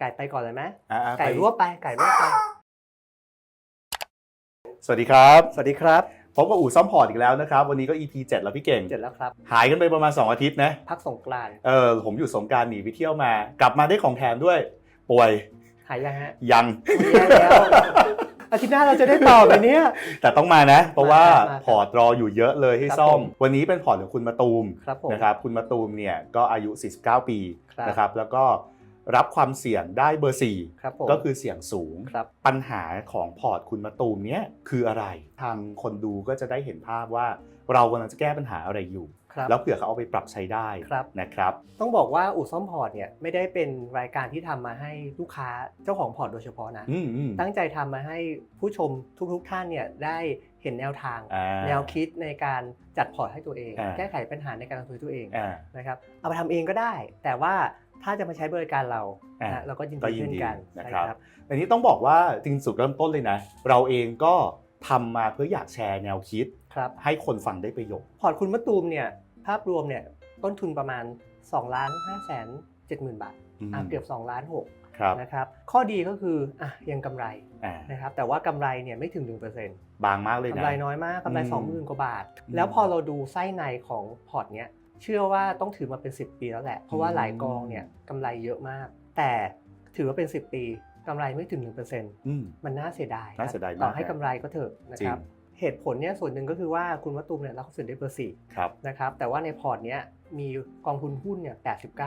ไก่ไปก่อนเลยไหมอ่าๆไก่ไปรวบไปไก่รวบไป สวัสดีครับ สวัสดีครับพบกับอู่ซ่อมพอร์ตอีกแล้วนะครับ วันนี้ก็ EP 7 แล้วพี่เก่ง เสร็จแล้วครับ หายกันไปประมาณ 2 อาทิตย์นะ พักสงกรานต์เออผมอยู่สงกรารหนีไปเที่ยวมา กลับมาได้ของแถมด้วย ป่วยหายยังฮะยัง แย่แล้วอาทิตย์หน้าเราจะได้ต่อไปเนี้ยแต่ต้องมานะ เพราะว่ามาครับพอร์ตรออยู่เยอะเลยให้ครับซ่อมผม วันนี้เป็นพอร์ตของคุณมาตูมครับผม นะครับคุณมาตูมเนี่ยก็อายุ 49 ปีครับ นะครับแล้วก็ รับความเสี่ยงได้เบอร์ครับผม4ก็คือเสี่ยงสูง ครับ ปัญหาของพอร์ตคุณมาตูมเนี้ยคืออะไร ทางคนดูก็จะได้เห็นภาพว่า เรากำลังจะแก้ปัญหาอะไรอยู่ ครับ แล้วเผื่อเขาเอาไปปรับใช้ได้ครับ นะครับ ต้องบอกว่าอู่ซ่อมพอร์ตเนี่ยไม่ได้เป็นรายการที่ทำมาให้ลูกค้าเจ้าของพอร์ตโดยเฉพาะนะ อืมอืมตั้งใจทำมาให้ผู้ชมทุกๆท่านเนี่ยได้เห็นแนวทาง อ่า แนวคิดในการจัดพอร์ตให้ตัวเอง อ่า แก้ไขปัญหาในการลงทุนตัวเองอ่านะครับเอาไปทำเองก็ได้ แต่ว่า ถ้าจะมาใช้บริการเราอ่านะเราก็ยินก็ดียินเช่นดีกันนะใช่ครับครับอันนี้ต้องบอกว่าจริงๆสุดเริ่มต้นเลยนะ เราเองก็ทำมาเพื่ออยากแชร์แนวคิดครับให้คนฟังได้ประโยชน์พอร์ตคุณมะตูมเนี่ยภาพรวมเนี่ยต้นทุนประมาณ2ล้าน5แสน7หมื่นบาทอืมอะเกือบ2ล้านครับ6นะครับข้อดีก็คืออะยังกำไรอ่านะครับแต่ว่ากำไรเนี่ยไม่ถึง 1%บางมากเลยกำนะไรน้อยมากกำไรอืม20,000 กว่าบาทอืมแล้วพอเราดูไส้ในของพอร์ตเนี้ย เชื่อว่าต้องถือมาเป็น 10 ปีแล้วแหละ เพราะว่าอืมหลายกองเนี่ยกำไรเยอะมาก แต่ถือว่าเป็น 10 ปีกำไรไม่ถึง1%อืมมันน่าเสียดายน่าเสียดายมากต่อให้กำไรก็เถอะนะครับจริเหตุผลเนี่ยส่วนหนึ่งก็คือว่าคุณวัตตุมเนี่ยรับความเสี่ยงได้เบอร์สี่ครับนะครับแต่ว่าในพอร์ตเนี้ย มีกองทุนหุ้นเนี่ย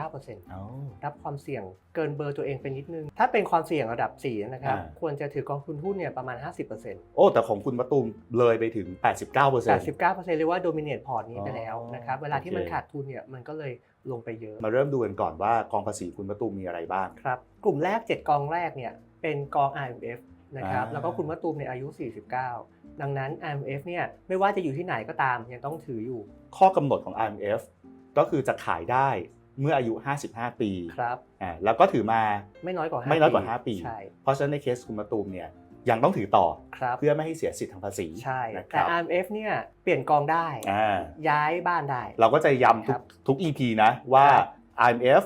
89%เอารับความเสี่ยงเกินเบอร์ตัวเองไปนิดนึง ถ้าเป็นความเสี่ยงระดับ 4 นะครับอ่าควรจะถือกองทุนหุ้นเนี่ยประมาณ 50%โอ้ แต่ของคุณมาตูมเลยไปถึง 89เปอร์เซ็นต์89%เรียกว่า dominate พอร์ตนี้ไปแล้วอ๋อนะครับ เวลาที่โอเคมันขาดทุนเนี่ยมันก็เลยลงไปเยอะ มาเริ่มดูกันก่อนว่ากองภาษีคุณมาตูมมีอะไรบ้าง ครับ กลุ่มแรก 7 กองแรกเนี่ยเป็นกอง IMF นะครับอ่าแล้วก็คุณมะตูมเนี่ยอายุ 49 ดังนั้น IMF เนี่ยไม่ว่าจะอยู่ที่ไหนก็ตามยังต้องถืออยู่ ข้อกำหนดของ IMF ก็คือจะขายได้เมื่ออายุ 55 ปีครับอ่าแล้วก็ถือมาไม่น้อยกว่า5ไม่น้อยกว่า 5 ปี ใช่เพราะฉะนั้นในเคสคุณมาตูมเนี่ยยังต้องถือต่อ ครับเพื่อไม่ให้เสียสิทธิทางภาษีใช่นะคแต่ รับ IMF เนี่ยเปลี่ยนกองได้ อ่า ย้ายบ้านได้ เราก็จะย้ำทุครักบทุก EP นะว่า ครับ IMF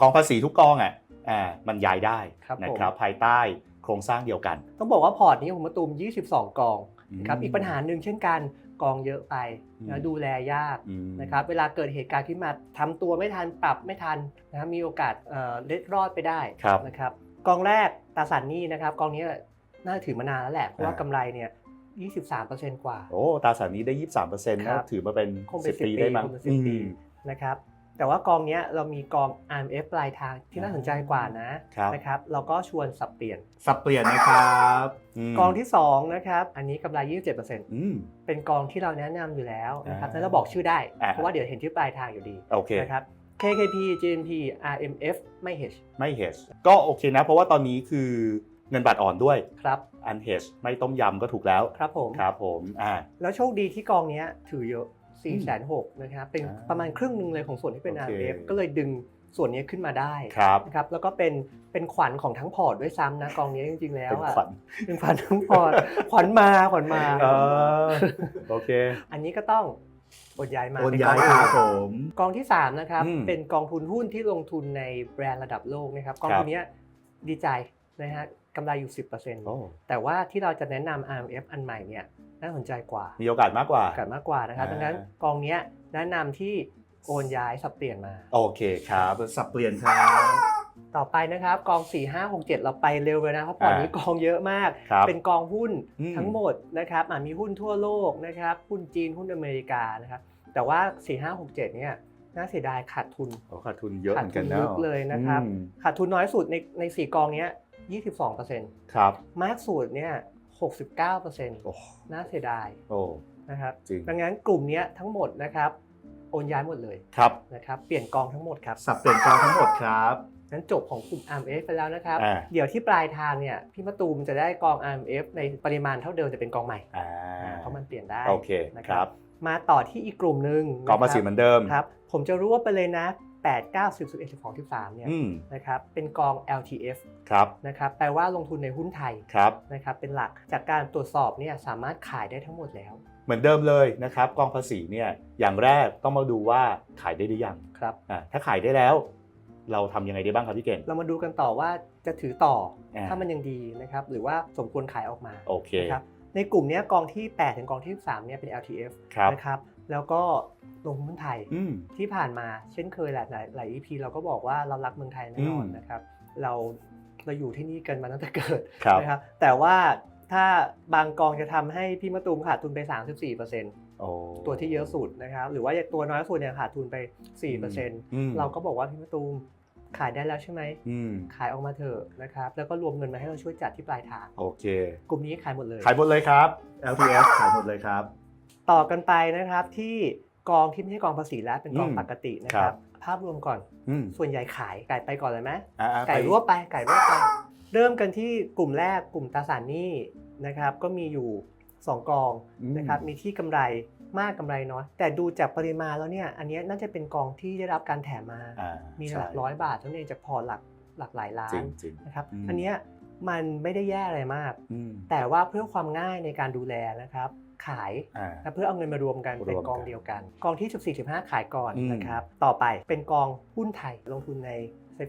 กองภาษีทุกกองอะอ่ามันย้ายได้ครับนะผม ครับภายใต้โครงสร้างเดียวกันต้องบอกว่าพอร์ตนี้ของมะตูม 22 กองนะครับอืมอีกปัญหาหนึ่งเช่นกัน กองเยอะไปอืมนะดูแลยากอืมนะครับเวลาเกิดเหตุการณ์ขึ้นมาทำตัวไม่ทันปรับไม่ทันนะครับมีโอกาสเอ่อเล็ดรอดไปได้ครับนะครับกองแรกตราสารหนี้นะครับกองนี้น่าถือมานานแล้วแหละเพราะว่าอ่ากำไรเนี่ย23%กว่า โอ้ตราสารนี้ได้ 23%เนครัอะบถือมาเป็นคงเป็น10 ปี10ได้มั้งคงเป็น10ปีอืมนะครับ แต่ว่ากองเนี้ยเรามีกอง IMF ปลายทางที่น่าสนใจกว่านะครับ นะครับเราก็ชวนสับเปลี่ยน สับเปลี่ยนนะครับมกองที่2นะครับอันนี้กำไร 27%อืมเป็นกองที่เราแนะนำอยู่แล้วนะครับอ่าแล้วเราบอกชื่อได้อ่าเพราะว่าเดี๋ยวเห็นชื่อปลายทางอยู่ดีโอเคนะครับ KKP GNP RMF ไม่ hedge ไม่ hedge ก็โอเคนะ เพราะว่าตอนนี้คือเงินบาทอ่อนด้วยครับอัน hedge ไม่ต้มยำก็ถูกแล้วครับผมครับผมอ่าแล้วโชคดีที่กองเนี้ยถือเยอะ 4 6 0 0 0นะครับเป็นอ่าประมาณครึ่งหนึ่งเลยของส่วนที่เป็นโอเค RMF ก็เลยดึงส่วนนี้ขึ้นมาได้ครับนะครับแล้วก็เป็นเป็นขวัญของทั้งพอร์ตด้วยซ้ำนะกองนี้จริง ๆ แล้วเป็นอะขวัญเป็นขวัญทั้งพอร์ตขวัญมาขวัญมาเออโอเค อันนี้ก็ต้องโอนย้ายมาโอนเป็นย้ายกองครับทุนผมกองที่3นะครับอืมเป็นกองทุนหุ้นที่ลงทุนในแบรนด์ระดับโลกนะครับกองครับทุนเนี้ยดีใจนะฮะกำไรอยู่โอ้10%แต่ว่าที่เราจะแนะนำ RMF อันใหม่เนี่ย น่าสนใจกว่า มีโอกาสมากกว่าโอกาสมากกว่านะครับอ่าดังนั้นกองเนี้ยแนะนำที่โอนย้ายสับเปลี่ยนมา โอเคครับ สับเปลี่ยนครับ ต่อไปนะครับกอง 4 5 6 7 เราไปเร็วเลยนะ เพราะพอร์ตนี้กองเยอะมากครับเป็นกองหุ้นอืมทั้งหมดนะครับอะมีหุ้นทั่วโลกนะครับหุ้นจีนหุ้นอเมริกานะครับแต่ว่า 4 5 6 7 เนี่ยน่าเสียดายขาดทุนโอ้ขาดทุนเยอะเหขาดมือนทุกันนนะลึกเลยนะครับอืมขาดทุนน้อยสุดในในสี่กองเนี้ย22%ครับมากสุดเนี่ย 69%โอ้น่าเสียดายโอ้นะครับจริงดังนั้นกลุ่มเนี้ยทั้งหมดนะครับโอนย้ายหมดเลยครับนะครับเปลี่ยนกองทั้งหมดครับสับเปลี่ยนกองทั้งหมดครับนั้นจบของกลุ่ม RMF ไปแล้วนะครับอ่าเดี๋ยวที่ปลายทางเนี่ยพี่มะตูมจะได้กอง RMF ในปริมาณเท่าเดิมจะเป็นกองใหม่อ่าเพราะมันเปลี่ยนได้โอเคนะคครัรับบมาต่อที่อีกกลุ่มหนึ่งกองภาษีเหมือนเดิมครับผมจะรวบไปเลยนะ 8 9 10 11 12 13เนี่ยอืมนะครับเป็นกอง LTF ครับนะครับแปลว่าลงทุนในหุ้นไทยครับนะครับเป็นหลักจากการตรวจสอบเนี่ยสามารถขายได้ทั้งหมดแล้ว เหมือนเดิมเลยนะครับกองภาษีเนี่ยอย่างแรกต้องมาดูว่าขายได้หรือยังครับอ่าถ้าขายได้แล้ว เราทำยังไงได้บ้างครับพี่เก่งเรามาดูกันต่อว่าจะถือต่ออ่าถ้ามันยังดีนะครับหรือว่าสมควรขายออกมาโอเคนะครับในกลุ่มเนี้ยกองที่ 8 ถึงกองที่ 13เนี่ยเป็น LTF ครับนะครับ แล้วก็ลงทุนหุ้นไทยอืมที่ผ่านมาเช่นเคยแหละหลายหลาย EP เราก็บอกว่าเรารักเมืองไทยแน่นอนอืมนะครับ เราเราอยู่ที่นี่กันมาตั้งแต่เกิดครับนะครับแต่ว่าถ้าบางกองจะทำให้พี่มะตูมขาดทุนไป 34%โอ้ตัวที่เยอะสุดนะครับหรือว่าตัวน้อยสุดเนี่ยขาดทุนไป4%อืมเราก็บอกว่าพี่มะตูมขายได้แล้วใช่ไหมอืมขายออกมาเถอะนะครับ แล้วก็รวมเงินมาให้เราช่วยจัดที่ปลายทางโอเค กลุ่มนี้ขายหมดเลย ขายหมดเลยครับ LTF ขายหมดเลยครับ ต่อกันไปนะครับที่กองที่ไม่ใช่กองภาษีแล้วเป็นกองอืมปกตินะคครัรับบภาพรวมก่อนอืมส่วนใหญ่ขายไก่ไปก่อนเลยไหมอ่าๆไก่ไปรวบไปไก่รวบไปเริ่มกันที่กลุ่มแรกกลุ่มตราสารหนี้นะครับ ก็มีอยู่ 2 กองอืมนะครับมีที่กำไรมากกำไรน้อย แต่ดูจากปริมาณแล้วเนี่ยอันเนี้ยน่าจะเป็นกองที่ได้รับการแถมมาอ่ามีใช่หลักร้อยบาทเท่านั้นเองจากพอร์ตหลักหลักหลายล้าจรินงจริงนะครับอืมอันเนี้ย มันไม่ได้แย่อะไรมาก อืมแต่ว่าเพื่อความง่ายในการดูแลนะครับ ขายอ่า และเพื่อเอาเงินมารวมกันรวมเป็นกองกันเดียวกัน กองที่ 14 15 ขายก่อนอืมนะครับ ต่อไปเป็นกองหุ้นไทยลงทุนในเซ็ต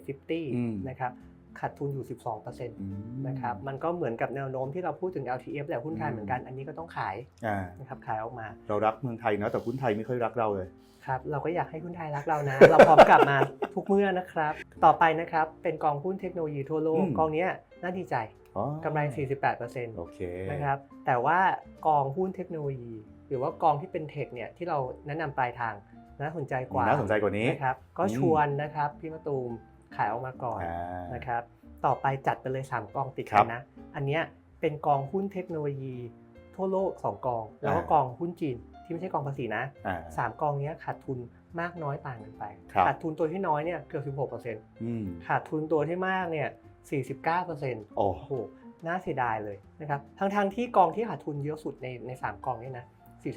อืม50นะครับขาดทุนอยู่ 12%อืม นะครับมันก็เหมือนกับแนวโน้มที่เราพูดถึง LTF แหละหุ้นไทยอืม เหมือนกันอันนี้ก็ต้องขายอ่านะครับขายออกมา เรารักเมืองไทยนะแต่หุ้นไทยไม่ค่อยรักเราเลย ครับเราก็อยากให้หุ้นไทยรักเรานะ เราพร้อมกลับมาทุกเมื่อนะครับ ต่อไปนะครับเป็นกองหุ้นเทคโนโลยีทั่วโลกอืมกองเนี้ยน่าดีใจอ๋อกำไร 48%โอเคนะครับแต่ว่ากองหุ้นเทคโนโลยี หรือว่ากองที่เป็นเทคเนี่ยที่เราแนะนำปลายทางน่าสนใจกว่าน่าสนใจกว่านี้นะครับก็อืมชวนนะครับพี่มะตูมขายออกมาก่อนอ่านะครับต่อไปจัดไปเลย 3 กองติดครักับนนะ อันเนี้ยเป็นกองหุ้นเทคโนโลยีทั่วโลก 2 กอง แล้วก็อ่ากองหุ้นจีน ที่ไม่ใช่กองภาษีนะอ่า สามกองเนี้ยขาดทุนมากน้อยต่างกันไป ครับ ขาดทุนตัวที่น้อยเนี่ยเกือบ 16%อืมขาดทุนตัวที่มากเนี่ย49%โอ้ โอ้โห น่าเสียดายเลยนะครับ ทั้งทงๆที่กองที่ขาดทุนเยอะสุดในในสามกองเนี่ยนะ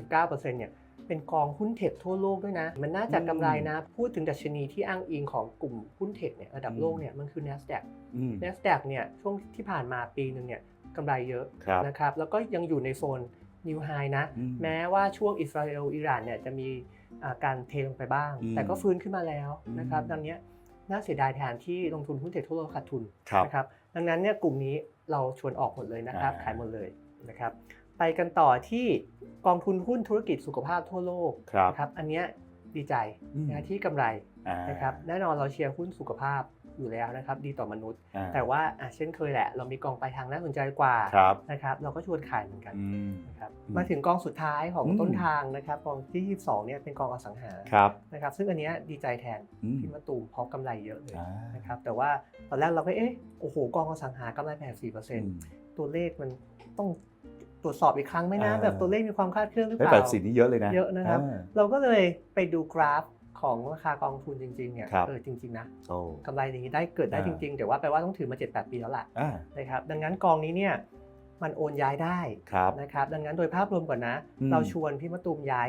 49%เนี่ยเป็นกองหุ้นเทคทั่วโลกด้วยนะ มันน่าจะกำไรนะ พูดถึงดัชนีที่อ้างอิงของกลุ่มหุ้นเทคเนี่ยระดับโลกเนี่ยมันคือ NASDAQ อืม NASDAQ เนี่ยช่วงที่ผ่านมาปีหนึ่งเนี่ยกำไรเยอะครับ นะครับ แล้วก็ยังอยู่ในโซน New High นะ อืม แม้ว่าช่วงอิสราเอลอิหร่านเนี่ยจะมีอ่าการเทลงไปบ้าง อืมแต่ก็ฟื้นขึ้นมาแล้วนะครับอืม ดังเนี้ยน่าเสียดายแทนที่ลงทุนหุ้นเทคทั่วโลกขาดทุน ครับ นะครับดังนั้นเนี่ยกลุ่มนี้เราชวนออกหมดเลยนะครับอ่า ขายหมดเลยนะครับไปกันต่อที่กองทุนหุ้นธุรกิจสุขภาพทั่วโลกครับนะครับอันเนี้ยดีใจอืมนะที่กำไรอ่านะครับแน่นอนเราเชียร์หุ้นสุขภาพ อยู่แล้วนะครับ ดีต่อมนุษย์อ่าแต่ว่าอะเช่นเคยแหละ เรามีกองปลายทางน่าสนใจกว่าครับนะครับ เราก็ชวนขายเหมือนกันอืมนะครับอืมมาถึงกองสุดท้ายของอืมต้นทางนะครับกองที่22เนี่ยเป็นกองอสังหาครับนะครับซึ่งอันเนี้ยดีใจแทนอืมพี่มะตูมเพราะกำไรเยอะเลยอ่านะครับแต่ว่าตอนแรกเราก็เอ๊ะโอ้โหกองอสังหากำไรแปดสี่เปอร์เซ็นอืต์มตัวเลขมันต้องตรวจสอบอีกครั้งไหมนะอ่าแบบตัวเลขมีความคลาดเคลื่อนหรือได้เปแปล่าดสิบนี่เยอะเลยนะเยอะนะครับอ่าเราก็เลยไปดูกราฟ ของราคากองทุนจริงๆเนี่ยครับเออจริง ๆ นะโอ้กำไรอย่างนี้ได้เกิดได้อ่าจริงๆแต่ว่าแปลว่าต้องถือมา 7-8 ปีแล้วล่ะอ่านะครับดังนั้นกองนี้เนี่ยมันโอนย้ายได้ครับนะครับดังนั้นโดยภาพรวมก่อนนะอืมเราชวนพี่มะตูมย้าย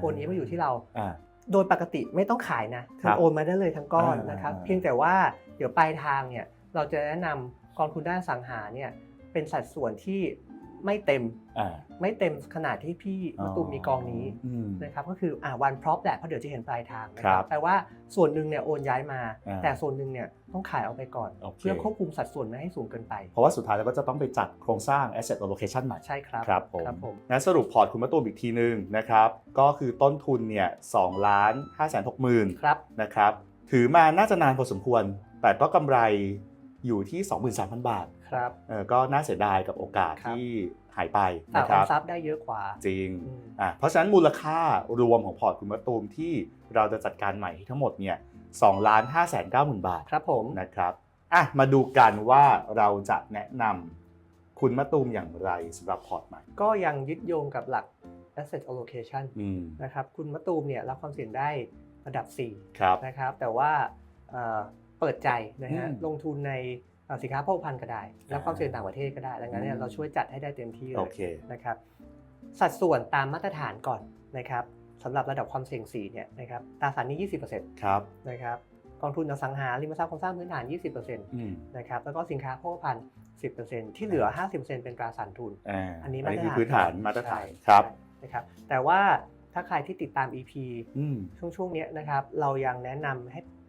โอนนี้มาอยู่ที่เราอ่าโดยปกติไม่ต้องขายนะครัมันบโอนมาได้เลยทั้งก้อนอ่านนะครับอ่าเพียงแต่ว่าเดี๋ยวปลายทางเนี่ยเราจะแนะนำกองทุนด้านอสังหาเนี่ยเป็นสัดส่วนที่ ไม่เต็มอ่า ไม่เต็มขนาดที่พี่มะตูมมีกองนี้อืม นะครับก็คืออ่าวันพร็อพแหละเพราะเดี๋ยวจะเห็นปลายทางนะคครัรับบแปลว่าส่วนหนึ่งเนี่ยโอนย้ายมา อ่าแต่ส่วนหนึ่งเนี่ยต้องขายเอาไปก่อน โอเค เพื่อควบคุมสัดส่วนไม่ให้สูงเกินไป เพราะว่าสุดท้ายเราก็จะต้องไปจัดโครงสร้าง asset allocation ใหม่ ใช่ครับครับผม ครับผมงั้นสรุปพอร์ตคุณมะตูมอีกทีนึงนะครับ ก็คือต้นทุนเนี่ยสองล้านห้าแสนหกหมื่นครับนะครับ ถือมาน่าจะนานพอสมควร แต่ก็กำไรอยู่ที่ 23,000 บาท ครับเออก็น่าเสียดายกับโอกาสครับที่หายไปแต่นะอคอรัมบทรัพย์ได้เยอะกว่าจริงอืมอะเพราะฉะนั้นมูลค่ารวมของพอร์ตคุณมะตูมที่เราจะจัดการใหม่ทั้งหมดเนี่ยสองล้านห้าแสนเก้าหมื่นบาทครับผมนะครับอะมาดูกันว่าเราจะแนะนำคุณมะตูมอย่างไรสำหรับพอร์ตใหม่ ก็ยังยึดโยงกับหลัก asset allocation อืมนะครับคุณมะตูมเนี่ยรับความเสี่ยงได้ระดับครับ4นะครับแต่ว่าเอ่อเปิดใจนะฮะอืมลงทุนในเอ่อ สินค้าโภคภัณฑ์ก็ได้รับความเสี่ยงต่างประเทศก็ได้ ดังนั้นเนี่อืยมเราช่วยจัดให้ได้เต็มที่เลโอยเคนะครับ สัดส่วนตามมาตรฐานก่อนนะครับสำหรับระดับความเสี่ยง4เนี่ยนะครับตราสารหนี้ 20%ครับนะครับกองทุนอสังหาริมทรัพย์โครงสร้างพื้นฐาน 20%อืมนะครับแล้วก็สินค้าโภคภัณฑ์ 10%ที่เหลือ 50%เป็นตราสารทุนอ่าอันนี้อันนี้คือมาตรฐานพื้นฐานมาตรฐานใช่ครับนะครับแต่ว่าถ้าใครที่ติดตาม EP อืมช่วงช่วงๆเนี้ยนะครับเรายังแนะนำให้ปรับ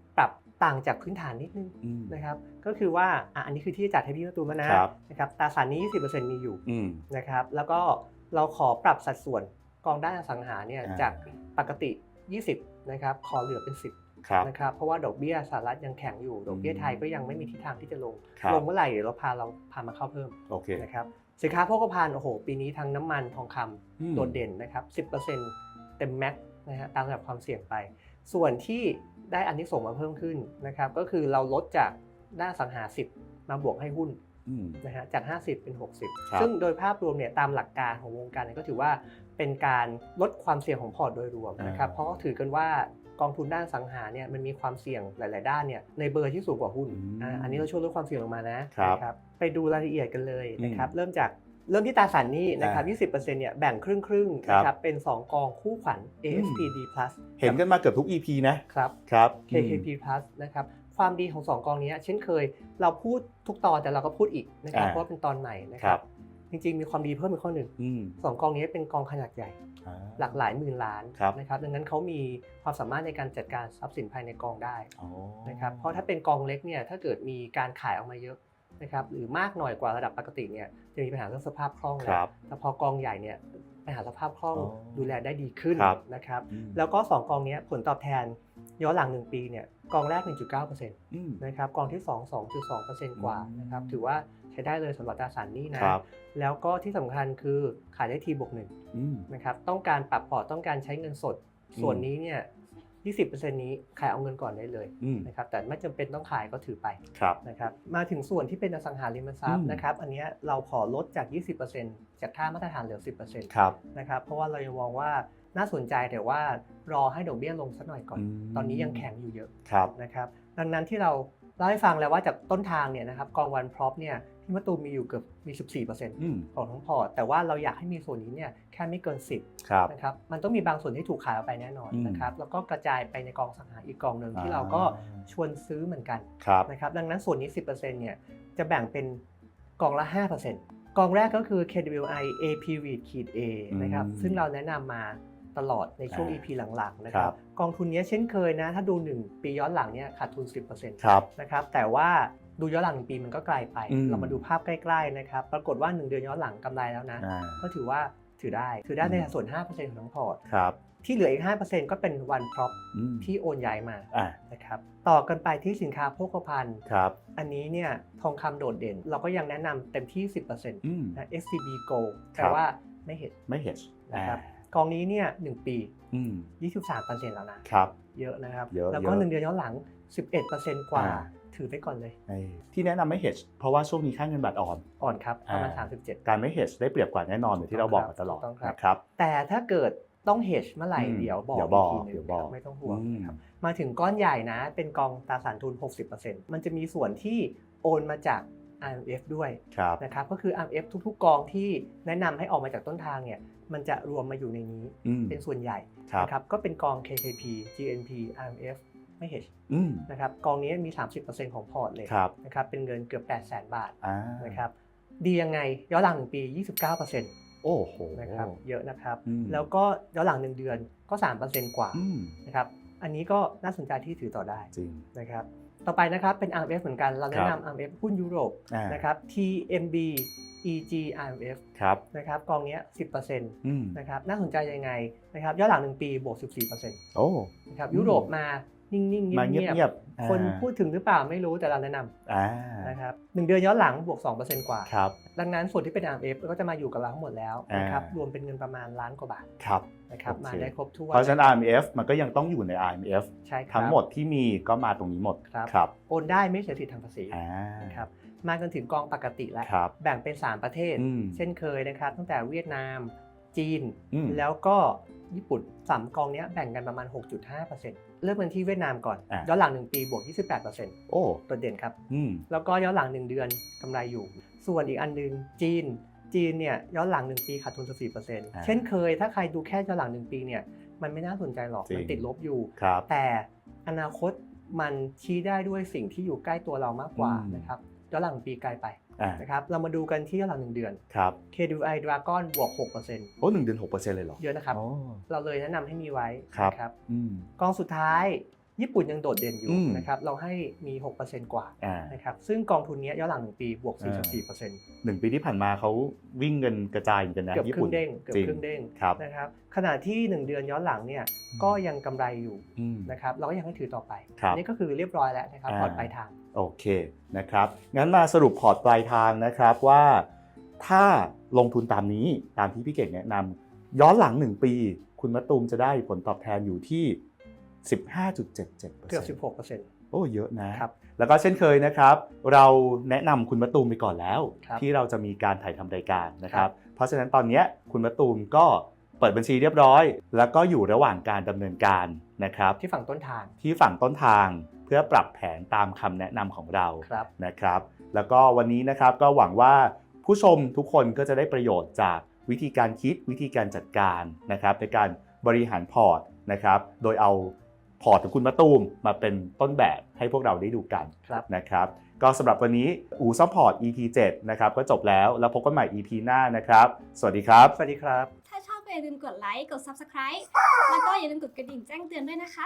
ต่างจากพื้นฐานนิดนึงอืมนะครับก็คือว่าอะอันนี้คือที่จัดให้พี่ประตูมแล้วนะครับนะครับตราสารหนี้ 20%มีอยู่อืมนะครับแล้วก็เราขอปรับสัดส่วนกองด้านอสังหาเนี่ยอ่าจากปกติ 20นะครับขอเหลือเป็น 10ครับนะครับเพราะว่าดอกเบี้ยสหรัฐยังแข็งอยู่ดอกเบี้ยอืมไทยก็ยังไม่มีทิศทางที่จะลงครับลงเมื่อไหร่เดี๋ยวเราพาเราพามาเข้าเพิ่มโอเคนะครับสินค้าโภคภัณฑ์โอ้โห ปีนี้ทั้งน้ำมันทองคำอืมโดดเด่นนะครับ10%เต็มแม็กซ์นะฮะตามระดับความเสี่ยงไป ส่วนที่ ได้อันที่ส่งส์มาเพิ่มขึ้นนะครับ ก็คือเราลดจากด้านอสังหา10มาบวกให้หุ้นอืมนะฮะจาก 50 เป็นครับ60 ซึ่งโดยภาพรวมเนี่ยตามหลักการของวงการเนี่ยก็ถือว่าเป็นการลดความเสี่ยงของพอร์ตโดยรวมนะครับเพราะเขาถือกันว่ากองทุนด้านอสังหาเนี่ยมันมีความเสี่ยงหลาย ๆ ด้านเนี่ยในเบอร์ที่สูงกว่าหุ้นอืมอ่าอันนี้เราช่วยลดความเสี่ยงลงมานะครับนะครับไปดูรายละเอียดกันเลยนะครับเริ่มจาก เริ่มที่ตราสารหนี้นะครับ20%เนี่ยแบ่งครึ่งครึ่งๆครับนะครับเป็น 2 กองคู่ขวัญ ASPD Plus เห็นกันมาเกือบทุก EP นะครับ ครับ KKP Plus นะครับความดีของ 2 กองนี้เช่นเคย เราพูดทุกตอนแต่เราก็พูดอีกนะครับอ่า เพราะว่าเป็นตอนใหม่นะคครัรับ บจริงๆ มีความดีเพิ่มอีกข้อหนึ่งอืมสองกองนี้เป็นกองขนาดใหญ่ อ่า หลากหลายหมื่นล้านครับ นะครับดังนั้นเขามีความสามารถในการจัดการทรัพย์สินภายในกองได้อ๋อนะครับเพราะถ้าเป็นกองเล็กเนี่ยถ้าเกิดมีการขายออกมาเยอะ นะครับหรือมากหน่อยกว่าระดับปกติเนี่ยจะมีปัญหาเรื่องสภาพคล่องคแล้รัวบแต่พอกองใหญ่เนี่ยปัญหาสภาพคล่องอ๋อดูแลได้ดีขึ้นครับ นะครับอืมแล้วก็ 2 กองนี้ผลตอบแทนย้อนหลัง 1 ปีเนี่ยกองแรก 1.9%อืมนะครับกองที่ 2 2.2%กว่าอืมนะครับถือว่าใช้ได้เลยสำหรับตราสารหนี้นะครับแล้วก็ที่สำคัญคือขายได้ทีบวกหนึ่ง อืม นะครับต้องการปรับพอร์ตต้องการใช้เงินสด อืม ส่วนนี้เนี่ย 20%นี้ขายเอาเงินก่อนได้เลยอืม นะครับแต่ไม่จำเป็นต้องขายก็ถือไปครับ นะครับมาถึงส่วนที่เป็นอสังหาริมทรัพอืย์ม นะครับอันเนี้ยเราขอลดจาก 20%จากค่ามาตรฐานเหลือ 10%ครับนะครับเพราะว่าเรายังมองว่าน่าสนใจแต่ว่ารอให้ดอกเบี้ยลงสักหน่อยก่อน มตอนนี้ยังแข็งอยู่เยอะครับ นะครับดังนั้นที่เราเล่าให้ฟังแล้วว่าจากต้นทางเนี่ยนะครับกองวันพร็อพเนี่ย ที่มะตูมมีอยู่เกือบมี 14%อืมของทั้งพอร์ตแต่ว่าเราอยากให้มีส่วนนี้เนี่ยแค่ไม่เกิน 10ครับนะครับมันต้องมีบางส่วนที่ถูกขายออกไปแน่นอนอืมนะครับแล้วก็กระจายไปในกองสังหาอีกกองหนึ่งที่เราก็ชวนซื้อเหมือนกันครับนะครับดังนั้นส่วนนี้ 10%เนี่ยจะแบ่งเป็นกองละ 5%กองแรกก็คือ KWI AP REIT ขีด A นะครับอืมซึ่งเราแนะนำมาตลอดในช่วงอ่า EP หลังๆนะคครัรับบกองทุนเนี้ยเช่นเคยนะ ถ้าดู 1 ปีย้อนหลังเนี่ยขาดทุน 10%ครับนะครับแต่ว่า ดูย้อนหลังหนึ่งปีมันก็ไกลไป อืมเรามาดูภาพใกล้ๆนะครับ ปรากฏว่า 1 เดือนย้อนหลังกำไรแล้วนะ อ่า ก็ถือว่าถือได้ ถือได้ในอืมสัดส่วน 5%ของทั้งพอร์ต ครับที่เหลืออีก 5%ก็เป็นวันพร็อพอืมที่โอนย้ายมาอ่านะครับ ต่อกันไปที่สินค้าโภคภัณฑ์ ครับอันนี้เนี่ยทองคำโดดเด่น เราก็ยังแนะนำเต็มที่ 10%นอืมะ SCB Gold คแปรัลบว่าไม่เห็น ไม่เห็นนะครับ อ่ากองนี้เนี่ย1ปี อืม23%แล้วนะ ครับ เยอะนะครับ เยอะแล้วก็เยอะ1เดือนย้อนหลัง 11%กว่า อ่า ถือไปก่อนเลยไอ้ที่แนะนำไม่ hedge เพราะว่าช่วงนี้ค่าเงินบาทอ่อน อ่อนครับประมาณอ่า 37 การไม่ hedge ได้เปรียบกว่าแน่นอนอย่างที่เราบอกมาตลอดถูกต้องครับ นะครับ แต่ถ้าเกิดต้อง hedge เมื่อไหร่อืมเดี๋ยวบอกเดี๋ยวบอกทีหนึงเดี๋ยวบอก ครับไม่ต้องห่วง อืมนะครับมาถึงก้อนใหญ่นะ เป็นกองตราสารทุน 60%มันจะมีส่วนที่โอนมาจาก IMF ด้วยครับ นะครับ ก็คือ IMF ทุกๆ กองที่แนะนำให้ออกมาจากต้นทางเนี่ย มันจะรวมมาอยู่ในนี้อืมเป็นส่วนใหญ่ครับ นะครับ ก็เป็นกอง KKP GNP IMF ไม่ hedge อืมนะครับกองนี้มี 30%ของพอร์ตเลยครับนะครับเป็นเงินเกือบ 8 0 0 0 0 0 บาทอ่านะครับดียังไงย้อนหลัง 1 ปี 29%โอ้โหนะครับเยอะนะครับอืมแล้วก็ย้อนหลัง 1 เดือนก็ 3%กว่าอืมนะครับอันนี้ก็น่าสนใจที่ถือต่อได้จริงนะครับต่อไปนะครับเป็น RMF เหมือนกันเราแนะนำ RMF หุ้นยุโรปอ่านะครับ TMB EG RMF ครับนะครับกองเนี้ย10%อืมนะครับน่าสนใจยังไงนะครับย้อนหลัง 1 ปีบวก 14%โอ้นะครับอืมยุโรปมา นิ่งๆมาเงีเงียบยบๆอ่าๆคนพูดถึงหรือเปล่าไม่รู้แต่เราแนะนอ่าำนะครับหนึ่งเดือนย้อนหลังบวก 2%กว่าครับดังนั้นส่วนที่เป็น RMF ก็จะมาอยู่กับเราทั้งหมดแล้วนะครับอ่ารวมเป็นเงินประมาณล้านกว่าบาทครับนะครับโอเคมาได้ครบถ้วนเพราะฉะนั้น IMF มันก็ยังต้องอยู่ใน IMF ใช่ครับทั้งหมดที่มีก็มาตรงนี้หมดครับครับโอนได้ไม่เสียสิทธิทางภาษีอ่านะครับมากันถึงกองปกติแล้วครับแบ่งเป็น 3 ประเทศอืมเช่นเคยนะครับตั้งแต่เวียดนาม จีน อืม แล้วก็ญี่ปุ่นสามกองเนี้ยแบ่งกันประมาณ 6.5%เริ่มกันที่เวียดนามก่อน อะ ย้อนหลัง 1 ปีบวก 28%โอ้โดดเด่นครับ อืม แล้วก็ย้อนหลัง 1 เดือนกำไรอยู่ ส่วนอีกอันหนึงจีน จีนเนี่ยย้อนหลัง 1 ปีขาดทุน14%เช่นเคยถ้าใครดูแค่ย้อนหลัง 1 ปีเนี่ยมันไม่น่าสนใจหรอกจริง มันติดลบอยู่ ครับ แต่อนาคตมันชี้ได้ด้วยสิ่งที่อยู่ใกล้ตัวเรามากกว่าอืม นะครับย้อนหลังปีไกลไปอ่า นะครับเรามาดูกันที่ย้อนหลัง1เดือนครับ KDI Dragon บวก6%โอ้หนึ่งเดือนหกเปอร์เซ็นต์เลยเหรอ เยอะนะครับโอ้เราเลยแนะนำให้มีไว้ครับนะครับอืมกองสุดท้ายญี่ปุ่นยังโดดเด่นอยู่อืมนะครับเราให้มี 6%กว่าอ่านะครับซึ่งกองทุนเนี้ยย้อนหลังหนึ่งปีบวกอ่า44%หนึ่งปีที่ผ่านมาเขาวิ่งเงินกระจายเหมือนกันนะเกือบญี่ครึ่ปุ่นงเด้งเกือบจริงครึ่งเด้งครับนะครับขณะที่ 1 เดือนย้อนหลังเนี่ยก็ยังกำไรอยู่อืมนะครับเราก็ยังให้ถือต่อไปครับอันนี่ก็คือเรียบร้อยแล้วนะครับอ่าพอร์ตปลายทาง โอเคนะครับ งั้นมาสรุปพอร์ตปลายทางนะครับว่าถ้าลงทุนตามนี้ตามที่พี่เก่งแนะนำย้อนหลัง 1 ปี คุณมะตูมจะได้ผลตอบแทนอยู่ที่ 15.77%เกือบ16%โอ้เยอะนะครับแล้วก็เช่นเคยนะครับ เราแนะนำคุณมะตูมไปก่อนแล้วครับที่เราจะมีการถ่ายทำรายการนะคครัรับบเพราะฉะนั้นตอนเนี้ยคุณมะตูมก็เปิดบัญชีเรียบร้อย แล้วก็อยู่ระหว่างการดำเนินการนะครับที่ฝั่งต้นทางที่ฝั่งต้นทางเพื่อปรับแผนตามคำแนะนำของเราครับนะครับ แล้วก็วันนี้นะครับก็หวังว่าผู้ชมทุกคนก็จะได้ประโยชน์จากวิธีการคิดวิธีการจัดการนะครับในการบริหารพอร์ตนะครับ โดยเอาพอร์ตของคุณมะตูมมาเป็นต้นแบบให้พวกเราได้ดูกันครับนะครับ ก็สำหรับวันนี้อูซัพพอร์ต EP 7นะครับก็จบแล้วแล้วพบกันใหม่ EP หน้านะครับ สวัสดีครับ สวัสดีครับ ถ้าชอบก็อย่าลืมกดไลค์กด Subscribe แล้วก็อย่าลืมกดกระดิ่งแจ้งเตือนด้วยนะคะ